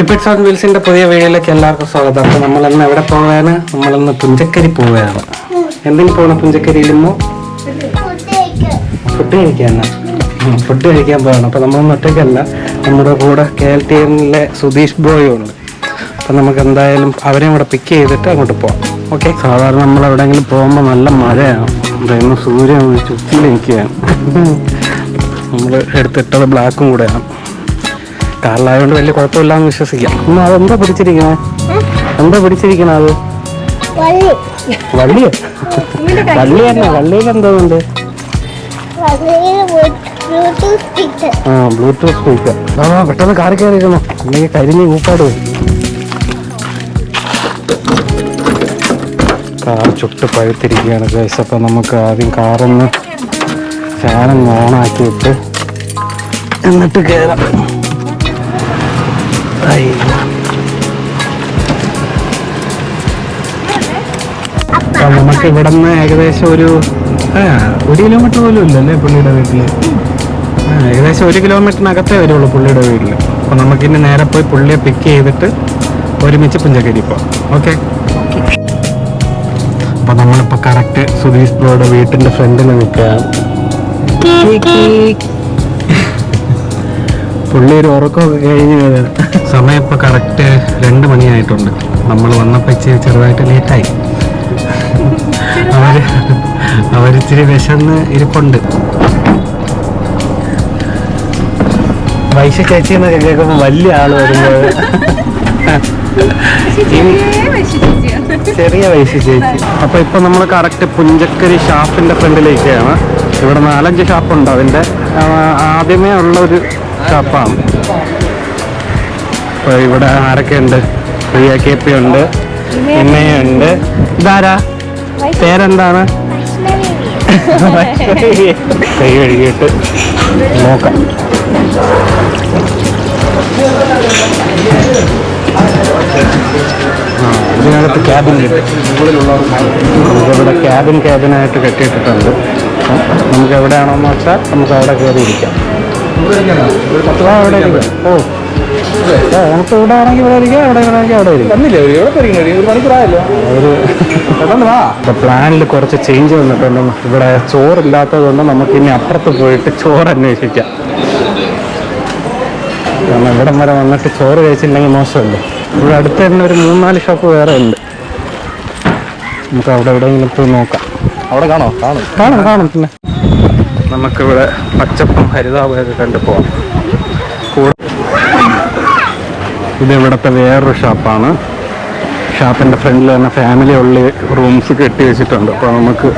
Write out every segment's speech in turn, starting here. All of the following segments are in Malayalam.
ക്യൂപിഡ് സൗണ്ട് വീൽസിന്റെ പുതിയ വീഡിയോയിലേക്ക് എല്ലാവർക്കും സ്വാഗതം. അപ്പൊ നമ്മളിന്ന് എവിടെ പോവാണ്? നമ്മളിന്ന് പുഞ്ചക്കരി പോവുകയാണ്. എന്തിനു പോകണം പുഞ്ചക്കരിയിലുമോ ഫുഡ് കഴിക്കാനാ ഫുഡ് കഴിക്കാൻ പോകണം അപ്പൊ നമ്മളൊന്നും ഒറ്റയ്ക്കല്ല. നമ്മുടെ കൂടെ കെ എൽ ടി എമ്മിലെ സുധീഷ് ബോയും ഉണ്ട്. അപ്പൊ നമുക്ക് എന്തായാലും അവരെയും കൂടെ പിക്ക് ചെയ്തിട്ട് അങ്ങോട്ട് പോവാം. ഓക്കെ സാധാരണ നമ്മൾ എവിടെയെങ്കിലും പോകുമ്പോൾ നല്ല മഴയാണ്. ഇന്ന് സൂര്യൻ ചുറ്റിലിരിക്കുകയാണ് നമ്മൾ എടുത്തിട്ടത് ബ്ലാക്കും കൂടെയാണ്. കാറിലായതുകൊണ്ട് വലിയ കുഴപ്പമില്ലാന്ന് വിശ്വസിക്കാം. അമ്മ അതെന്താ പിടിച്ചിരിക്കണേ? എന്താ പിടിച്ചിരിക്കണ അത്? വള്ളിയോ വള്ളി? തന്നെ വള്ളിയിൽ എന്തോ ഉണ്ട്? ആ ബ്ലൂടൂത്ത് സ്പീക്കർ ആ പെട്ടെന്ന് കാറി കയറിയിരുന്നു അല്ലെങ്കിൽ കരിഞ്ഞ് ഊപ്പാട്. പോയി കാർ ചുട്ട് പഴുത്തിരിക്കുകയാണ് ഗൈസ് അപ്പം നമുക്ക് ആദ്യം കാറൊന്ന് ഫാനൊന്ന് ഓണാക്കിയിട്ട് എന്നിട്ട് കയറാം നമുക്ക് ഇവിടെ നിന്ന് ഏകദേശം ഒരു ഒരു കിലോമീറ്റർ പോലും ഇല്ലല്ലേ പുള്ളിയുടെ വീട്ടിൽ ഏകദേശം ഒരു കിലോമീറ്ററിനകത്തേ വരുള്ളൂ പുള്ളിയുടെ വീട്ടിൽ അപ്പൊ നമുക്കിനി നേരെ പോയി പുള്ളിയെ പിക്ക് ചെയ്തിട്ട് ഒരുമിച്ച് പുഞ്ചക്കരി പോവാം. ഓക്കെ അപ്പൊ നമ്മളിപ്പോ കറക്റ്റ് സുധീഷ് ബ്രോയുടെ വീട്ടിന്റെ ഫ്രണ്ടിൽ നിൽക്കുകയാണ്. പുള്ളി ഒരു ഉറക്കമൊക്കെ കഴിഞ്ഞ് സമയം ഇപ്പൊ കറക്റ്റ് രണ്ട് മണിയായിട്ടുണ്ട്. നമ്മൾ വന്നപ്പോൾ ഇച്ചിരി ചെറുതായിട്ട് ലേറ്റായി അവർ അവരിച്ചിരി വിശന്ന് ഇരിപ്പുണ്ട്. വൈശ ചേച്ചി എന്നൊക്കെ കേൾക്കുമ്പോ വലിയ ആൾ വരുമ്പോൾ ചെറിയ വയസ്സ് ചേച്ചി. അപ്പൊ ഇപ്പൊ നമ്മൾ കറക്റ്റ് പുഞ്ചക്കരി ഷാപ്പിന്റെ ഫ്രണ്ടിലേക്കാണ് ഇവിടെ നാലഞ്ച് ഷാപ്പുണ്ട് അതിന്റെ. ആദ്യമേ ഉള്ള ഒരു ഷാപ്പാണ് അപ്പൊ ഇവിടെ ആരൊക്കെ ഉണ്ട്? പ്രിയ കെ പി ഉണ്ട് ഉണ്ട്. ഇതാരാ? പേരെന്താണ്? കൈ കഴുകിയിട്ട് നോക്കാം. ഇതിനകത്ത് ക്യാബിൻ കിട്ടും നമുക്കിവിടെ ക്യാബിൻ ക്യാബിനായിട്ട് കെട്ടിയിട്ടിട്ടുണ്ട്. നമുക്ക് എവിടെയാണോന്ന് വെച്ചാൽ നമുക്ക് അവിടെ കയറി ഓ. നമുക്ക് ഇവിടെ ആണെങ്കിൽ ഇവിടെ ഇരിക്കാം അവിടെ വേണമെങ്കിൽ അവിടെ ഇരിക്കാം. പ്ലാനിൽ കുറച്ച് ചേഞ്ച് വന്നിട്ടുണ്ട്. ഇവിടെ ചോറില്ലാത്തത് കൊണ്ട് നമുക്ക് ഇനി അപ്പുറത്ത് പോയിട്ട് ചോറ് അന്വേഷിക്കാം. കാരണം ഇവിടം വരെ വന്നിട്ട് ചോറ് കഴിച്ചില്ലെങ്കിൽ മോശമല്ലേ? ഇവിടെ അടുത്ത് തന്നെ ഒരു മൂന്നാൽ ഷോപ്പ് വേറെ ഉണ്ട്. നമുക്ക് അവിടെ എവിടെയെങ്കിലും പോയി നോക്കാം. അവിടെ കാണോ? കാണും. കാണും കാണും പിന്നെ. നമുക്കിവിടെ പച്ചപ്പും ഹരിതാപമൊക്കെ കണ്ടു പോവാം. ഇത് ഇവിടുത്തെ വേറൊരു ഷാപ്പാണ്. ഷാപ്പിന്റെ ഫ്രണ്ടിൽ തന്നെ ഫാമിലി ഉള്ളി റൂംസ് കെട്ടി വെച്ചിട്ടുണ്ട്. അപ്പോൾ നമുക്ക്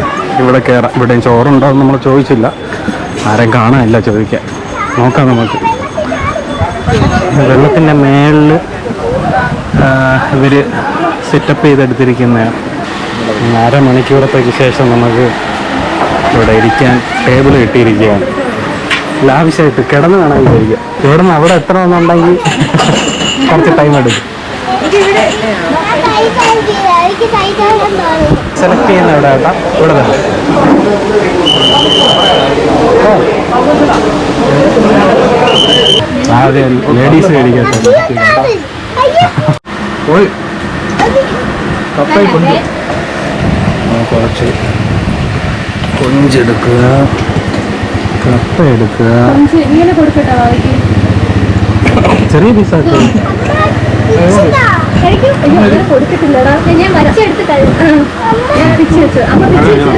ഇവിടെ കയറാം ഇവിടെയും ചോറുണ്ടോ എന്ന് നമ്മൾ ചോദിച്ചില്ല. ആരെയും കാണാനില്ല ചോദിക്കാൻ. നോക്കാം നമുക്ക്. വെള്ളത്തിന്റെ മേളിൽ ഇവർ സെറ്റപ്പ് ചെയ്തെടുത്തിരിക്കുന്ന അരമണിക്കൂറത്തേക്ക് ശേഷം നമുക്ക് ഇവിടെ ഇരിക്കാൻ ടേബിൾ കിട്ടിയിരിക്കുകയാണ്. ലാവിശായിട്ട് കിടന്ന് വേണം വിചാരിക്കുക. ഇവിടെ നിന്ന് അവിടെ എത്തണമെന്നുണ്ടെങ്കിൽ കുറച്ച് ടൈം എടുക്കും. സെലക്ട് ചെയ്യുന്ന എവിടെ ഏട്ടാ ഇവിടെ തന്നെ. ആദ്യം ലേഡീസ് മേടിക്കട്ടെ. പോയി. ആ, കുറച്ച്. കൊഞ്ചെടുക്കുക. കപ്പ എടുക്കുക ചെറിയ പീസാക്കുക കൊടുത്തിട്ടില്ലടാ. ഞാൻ വരച്ചെടുത്ത് ഞാൻ പിച്ച് വെച്ചു. അപ്പൊ പിച്ച്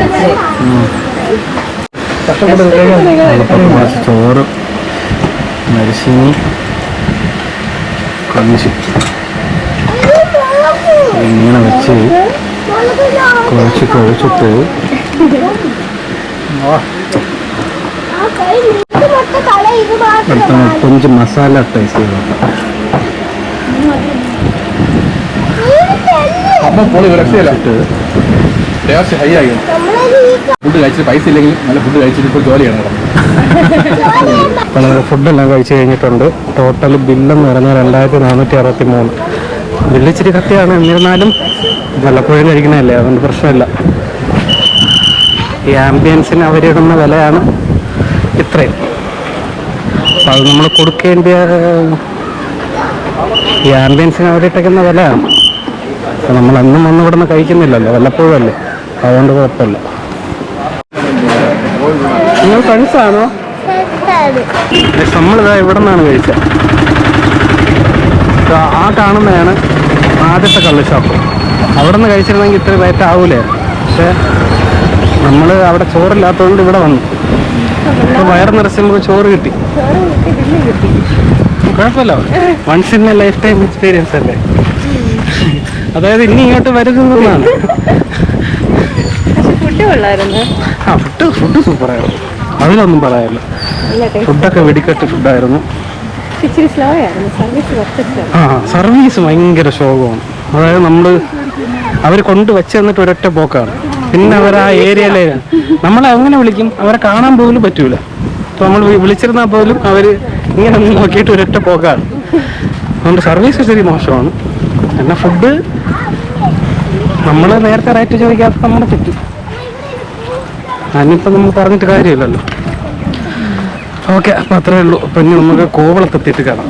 കുറച്ച് ചോറ് മരിശിനി കൊഞ്ചി. ഇങ്ങനെ വെച്ച് കുഴച്ച് കുഴച്ചിട്ട് കൊഞ്ച് മസാല ടേസ്റ്റ് ടേസ്റ്റ് ഹൈ ആയി. ഫുഡ് കഴിച്ചിട്ട് പൈസ ഇല്ലെങ്കിൽ നല്ല ഫുഡ് കഴിച്ചിട്ട് ഇപ്പോൾ ജോലിയാണ് നമ്മൾ ഫുഡ് ഫുഡെല്ലാം കഴിച്ചു കഴിഞ്ഞിട്ടുണ്ട്. ടോട്ടൽ ബില്ലെന്ന് പറയുന്നത് രണ്ടായിരത്തി നാനൂറ്റി അറുപത്തി മൂന്ന് ബില്ല് ഇച്ചിരി കത്തിയാണ്. എന്നിരുന്നാലും വല്ലപ്പോഴും കഴിക്കണമല്ലേ അതുകൊണ്ട് പ്രശ്നമില്ല. ഈ ആംബിയൻസിന് അവരിടുന്ന വിലയാണ് ഇത്രയും. അപ്പം അത് നമ്മൾ കൊടുക്കേണ്ട ഈ ആംബിയൻസിന് അവരിട്ടേക്കുന്ന വിലയാണ്. അപ്പം നമ്മൾ അന്നും വന്ന് ഇവിടെ നിന്ന് കഴിക്കുന്നില്ലല്ലോ വല്ലപ്പോഴും അല്ലേ അതുകൊണ്ട് കുഴപ്പമില്ല. നിങ്ങൾ ഫ്രണ്ട്സാണോ? നമ്മളിതാ ഇവിടെ നിന്നാണ് കഴിച്ചത് ആ കാണുന്നതാണ് ആദ്യത്തെ കള്ള് ഷോപ്പ്. അവിടെ നിന്ന് കഴിച്ചിരുന്നെങ്കിൽ ഇത്ര റേറ്റ് ആവൂലേ? പക്ഷേ നമ്മൾ അവിടെ ചോറില്ലാത്തതുകൊണ്ട് ഇവിടെ വന്നു. വയർ വയറ് നിറച്ച് നമുക്ക് ചോറ് കിട്ടി. കുഴപ്പമില്ല. Once in a life time experience അല്ലേ? അതായത് ഇനി ഇങ്ങോട്ട് വരുന്നതാണ്. ആ ഫുഡ് ഫുഡ് സൂപ്പറായിരുന്നു അതിലൊന്നും പറയാനില്ല. ഫുഡൊക്കെ വെടിക്കെട്ട് ഫുഡായിരുന്നു ഇച്ചിരി സ്ലോ ആയിരുന്നു. സർവീസ് കുറച്ച് ആ സർവീസ് ഭയങ്കര ശോകമാണ്. അതായത് നമ്മൾ അവർ കൊണ്ട് വെച്ച് തന്നിട്ട് ഒരൊറ്റ പോക്കാണ്. പിന്നെ അവർ ആ ഏരിയയിലെ നമ്മൾ അങ്ങനെ വിളിക്കും? അവരെ കാണാൻ പോലും പറ്റൂല. അപ്പോൾ നമ്മൾ വിളിച്ചിരുന്നാൽ പോലും അവർ ഇങ്ങനെ നോക്കിയിട്ട് ഒരൊറ്റ പോക്കാണ്. അതുകൊണ്ട് സർവീസ് ഇച്ചിരി മോശമാണ്. എന്നാൽ ഫുഡ് നമ്മൾ നേരത്തെ റേറ്റ് ചോദിക്കാത്ത നമ്മുടെ തെറ്റ്. അതിനിപ്പോൾ നമ്മൾ പറഞ്ഞിട്ട് കാര്യമില്ലല്ലോ. ഓക്കെ അപ്പം അത്രേ ഉള്ളൂ. അപ്പം ഇനി നമുക്ക് കോവളത്തെത്തിയിട്ട് കാണാം.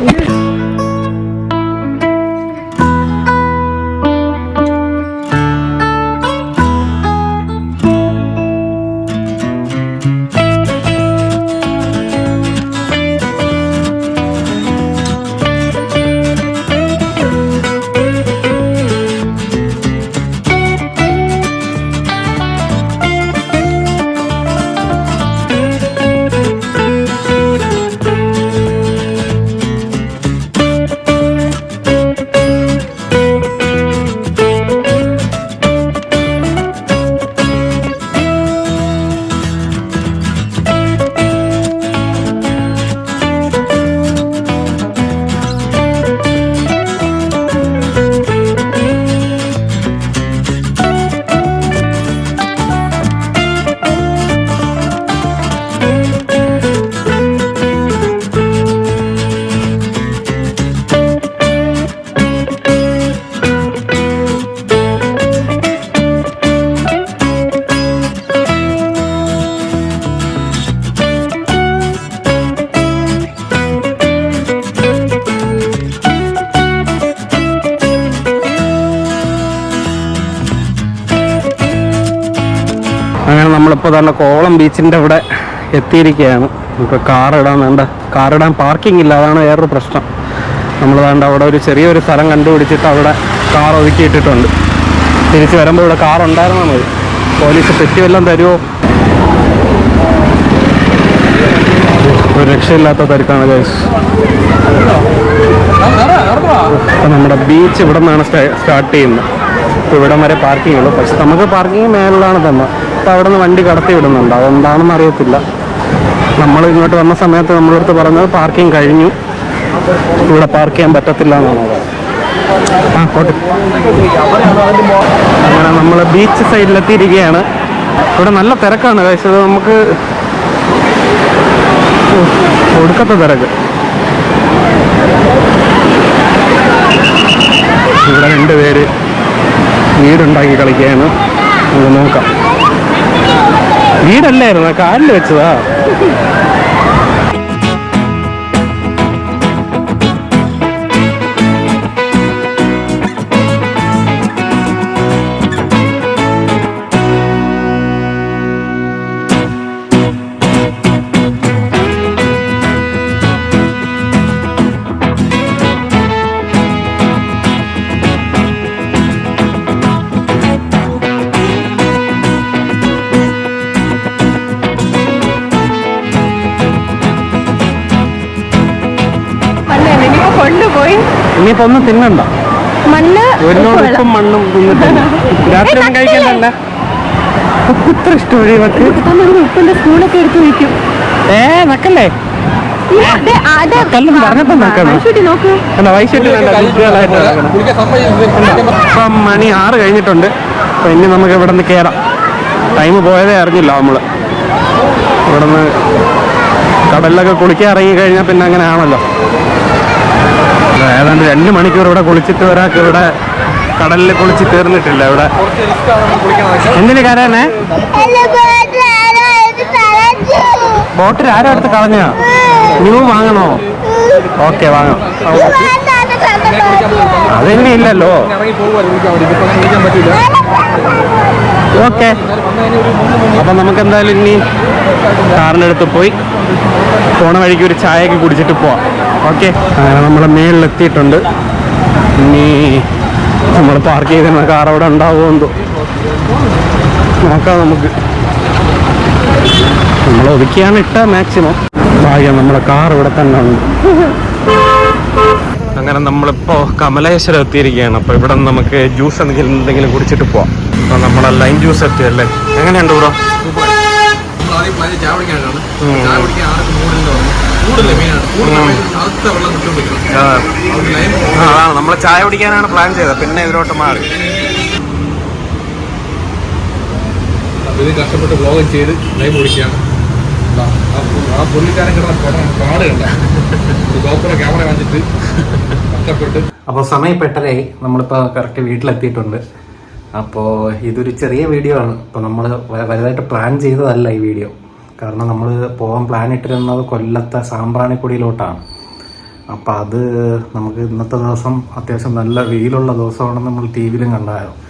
അങ്ങനെ കോളം ബീച്ചിന്റെ അവിടെ എത്തിയിരിക്കുകയാണ്. നമുക്ക് കാറിടാൻ വേണ്ട. കാറിടാൻ പാർക്കിംഗ് ഇല്ല. അതാണ് വേറൊരു പ്രശ്നം. നമ്മൾ വേണ്ട അവിടെ ഒരു ചെറിയൊരു സ്ഥലം കണ്ടുപിടിച്ചിട്ട് അവിടെ കാർ ഒതുക്കിയിട്ടിട്ടുണ്ട്. തിരിച്ച് വരുമ്പോൾ ഇവിടെ കാർ ഉണ്ടായിരുന്നാൽ മതി. പോലീസ് തെറ്റി വല്ലതും തരുമോ ഒരു രക്ഷയില്ലാത്ത തിരക്കാണ് ഗൈസ് അപ്പം നമ്മുടെ ബീച്ച് ഇവിടെ നിന്നാണ് സ്റ്റാർട്ട് ചെയ്യുന്നത്. ഇവിടം വരെ പാർക്കിംഗ് ഉള്ളൂ. പക്ഷെ നമുക്ക് പാർക്കിംഗ് മേലിലാണ് തന്നെ. അപ്പോൾ അവിടെ നിന്ന് വണ്ടി കടത്തി വിടുന്നുണ്ട്. അതെന്താണെന്ന് അറിയത്തില്ല. നമ്മൾ ഇങ്ങോട്ട് വന്ന സമയത്ത് നമ്മളടുത്ത് പറഞ്ഞത് പാർക്കിംഗ് കഴിഞ്ഞു. ഇവിടെ പാർക്ക് ചെയ്യാൻ പറ്റത്തില്ല എന്നാണ് ആ അങ്ങനെ നമ്മൾ ബീച്ച് സൈഡിലെത്തിയിരിക്കുകയാണ് ഇവിടെ നല്ല തിരക്കാണ്. കഴിച്ചത് നമുക്ക് ഒടുക്കത്തെ തിരക്ക്. ഇവിടെ രണ്ടുപേര് വീടുണ്ടാക്കി കളിക്കുകയാണ്. നമുക്ക് നോക്കാം. வீடல்ல நான் காலில் வச்சதா ഇനിയിപ്പോ ഒന്നും തിന്നണ്ട. മണ്ണ് ഒരുപാട് മണ്ണും തിന്നിട്ടില്ല രാത്രി ഒന്നും കഴിക്കണ്ടല്ല ഇത്ര ഇഷ്ടം ഇവക്ക് ഉപ്പിന്റെ സ്പൂണൊക്കെ എടുത്ത് വയ്ക്കും ഏ നക്കല്ലേ ഇപ്പം മണി ആറ് കഴിഞ്ഞിട്ടുണ്ട്. അപ്പം ഇനി നമുക്ക് ഇവിടെ നിന്ന് കയറാം ടൈം പോയതേ അറിഞ്ഞില്ല നമ്മൾ ഇവിടെ നിന്ന് കടലിലൊക്കെ കുളിക്കാൻ ഇറങ്ങി കഴിഞ്ഞാൽ പിന്നെ അങ്ങനെ ആണല്ലോ. ഏതാണ്ട് രണ്ട് മണിക്കൂർ ഇവിടെ കുളിച്ചിട്ട് ഒരാൾക്ക് ഇവിടെ കടലിൽ കുളിച്ച് തീർന്നിട്ടില്ല ഇവിടെ. എന്തിനു കരയാനേ ബോട്ടിൽ ആരും അടുത്ത് കളഞ്ഞ? ന്യൂ വാങ്ങണോ? ഓക്കെ വാങ്ങാം. അതെന്നെ ഇല്ലല്ലോ. ഓക്കെ. അപ്പം നമുക്ക് എന്തായാലും ഇനി കാറിന്റെ അടുത്ത് പോയി. പോണ വഴിക്ക് ഒരു ചായയൊക്കെ കുടിച്ചിട്ട് പോവാം. ഓക്കെ. അങ്ങനെ നമ്മൾ മേളിലെത്തിയിട്ടുണ്ട്. ഇനി നമ്മൾ പാർക്ക് ചെയ്തിരുന്ന കാർ അവിടെ ഉണ്ടാവുമോ എന്തോ. നോക്കാം നമുക്ക്. നമ്മൾ ഒതുക്കിയാണ് ഇട്ട മാക്സിമം ഭാഗ്യം നമ്മുടെ കാർ ഇവിടെ തന്നെ ഉണ്ട്. അങ്ങനെ നമ്മളിപ്പോൾ കമലേശ്വരം എത്തിയിരിക്കുകയാണ്. അപ്പോൾ ഇവിടെ നമുക്ക് ജ്യൂസ് എന്തെങ്കിലും എന്തെങ്കിലും കുടിച്ചിട്ട് പോവാം. അപ്പോൾ നമ്മളെ ലൈം ജ്യൂസ് എത്തിയല്ലേ? എങ്ങനെയുണ്ട് ബ്രോ. ചായ കുടിക്കാൻ നമ്മൾ ചായ കുടിക്കാനാണ് പ്ലാൻ ചെയ്തത്. പിന്നെ ഇതിലോട്ട് മാറി. ഇത് കഷ്ടപ്പെട്ട് വ്ലോഗ് ചെയ്ത് ലൈവ് കുടിക്കുകയാണ്. ദാ, ആ പുള്ളിക്കാരൻ കിടന്ന പടം പാട് കണ്ട. ഗോപുര ക്യാമറ കാണിച്ചിട്ട് കഷ്ടപ്പെട്ട്. അപ്പോൾ സമയം പെട്ടരായി നമ്മളിപ്പോൾ കറക്റ്റ് വീട്ടിലെത്തിയിട്ടുണ്ട്. അപ്പോൾ ഇതൊരു ചെറിയ വീഡിയോ ആണ്. അപ്പോൾ നമ്മൾ വലുതായിട്ട് പ്ലാൻ ചെയ്തതല്ല ഈ വീഡിയോ കാരണം നമ്മൾ പോകാൻ പ്ലാൻ ഇട്ടിരുന്നത് കൊല്ലത്തെ സാമ്പ്രാണിക്കുടിയിലോട്ടാണ്. അപ്പോൾ അത് നമുക്ക് ഇന്നത്തെ ദിവസം അത്യാവശ്യം നല്ല വെയിലുള്ള ദിവസമാണെന്ന് നമ്മൾ ടി വിയിലും കണ്ടായിരുന്നു.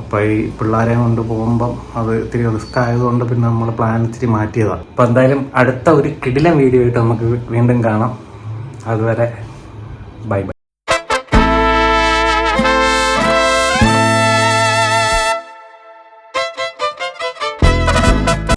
അപ്പോൾ ഈ പിള്ളേരെ കൊണ്ട് പോകുമ്പം അത് ഇത്തിരി റിസ്ക് ആയതുകൊണ്ട് പിന്നെ നമ്മൾ പ്ലാൻ ഇത്തിരി മാറ്റിയതാണ് അപ്പോൾ എന്തായാലും അടുത്ത ഒരു കിടിലൻ വീഡിയോ ആയിട്ട് നമുക്ക് വീണ്ടും കാണാം. അതുവരെ ബൈ ബൈ.